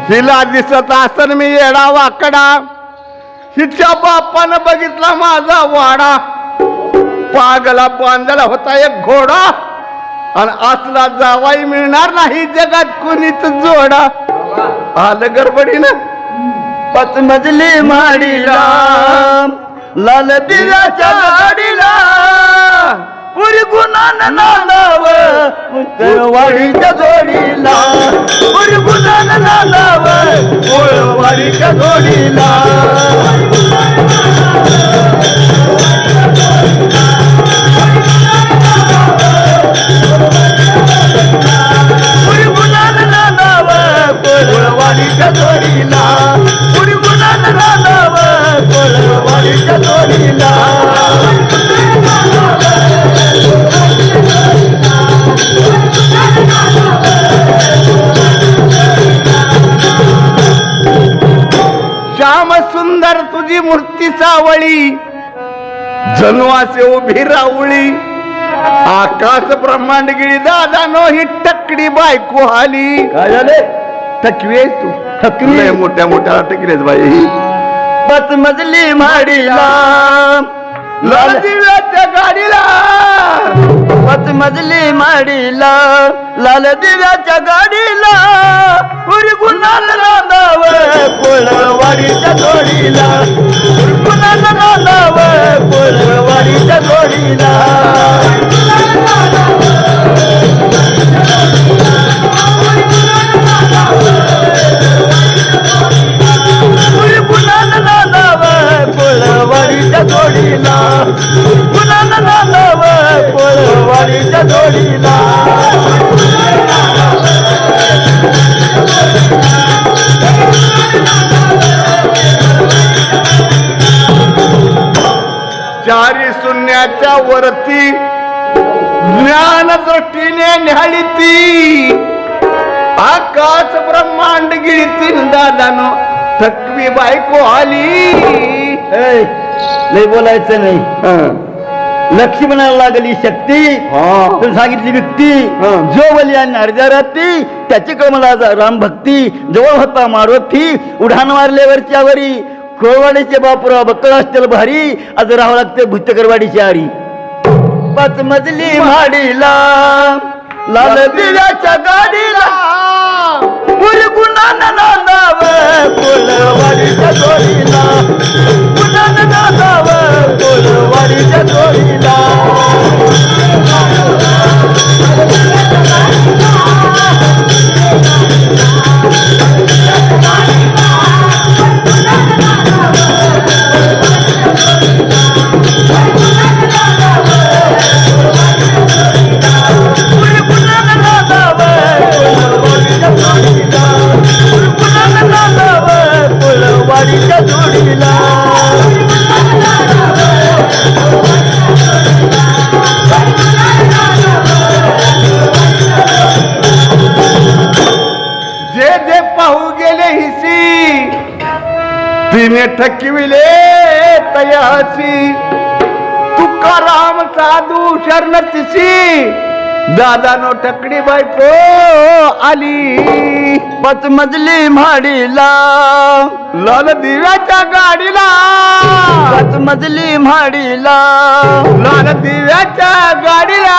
हिला दिसत असन मी येडा वाकडा. हिच्या बापानं बघितला माझा वाडा. पागला बांधला होता एक घोडा. आणि असला जावाई मिळणार नाही जगात कोणीच जोडा. आलं गडबडीनं. पाच मजली माडीला लाल दिलाच्या गाडीला पुरी गुणान नालाव वाडीच्या जोडीला. पुरी वाडीच्या जोडीला. वाडीच्या जोडीला. श्याम सुंदर तुझी मूर्ती सावळी. जणवासे उभी रावळी. आकाश ब्रह्मांड गिरी दादा नो ही टकडी बायको आली काय झाले? टकवी तू. टकवी? लय मोठ्या मोठ्या टकरीच बाई. ही पाच मजली माडीला. लाल दिव्याच्या गाडीला. पाच मजली माडीला. लाल दिव्याच्या गाडीला. जोडीला पुरी गुणाल रांधाव जोडीला पुरी गुणाल रांधाव जोडीला गुणाल रांधाव कोळवाडीच्या जोडीला चारी शून्याच्या वरती ज्ञान दृष्टीने न्याली ती आकाश ब्रह्मांड गिळतीन दादानो थकवी बायको आली लय बोलायचं नाही हं. लक्ष्मणाला लागली शक्ती हा. तुला सांगितली व्यक्ती. जो बली आणि अर्ध्या रात्री त्याची कमला राम भक्ती जवळ होता मारुती उड्हाण मारल्यावरच्या वरी कोळवाडीचे बापुराव बक्कळ असतील भारी. आज राहावं लागते भुतकरवाडीची आरी पाच मजली माडीला लाल दिव्याच्या गाडीला. जोडीला. गुणान जोडीला जे जे पाहू गेले हिसी तिने ठकिविले तयासी तुकाराम साधू शरण तिसी. दादानो टकडी बायको आली. पाच मजली म्हाडीला. लाल दिव्याच्या गाडीला. पाच मजली म्हाडीला. लाल दिव्याच्या गाडीला.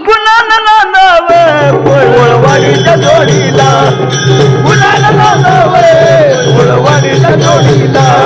गुलाल नांदवे पोळवाडीच्या जोडीला. गुलाल नांदवे पोळवाडीच्या जोडीला.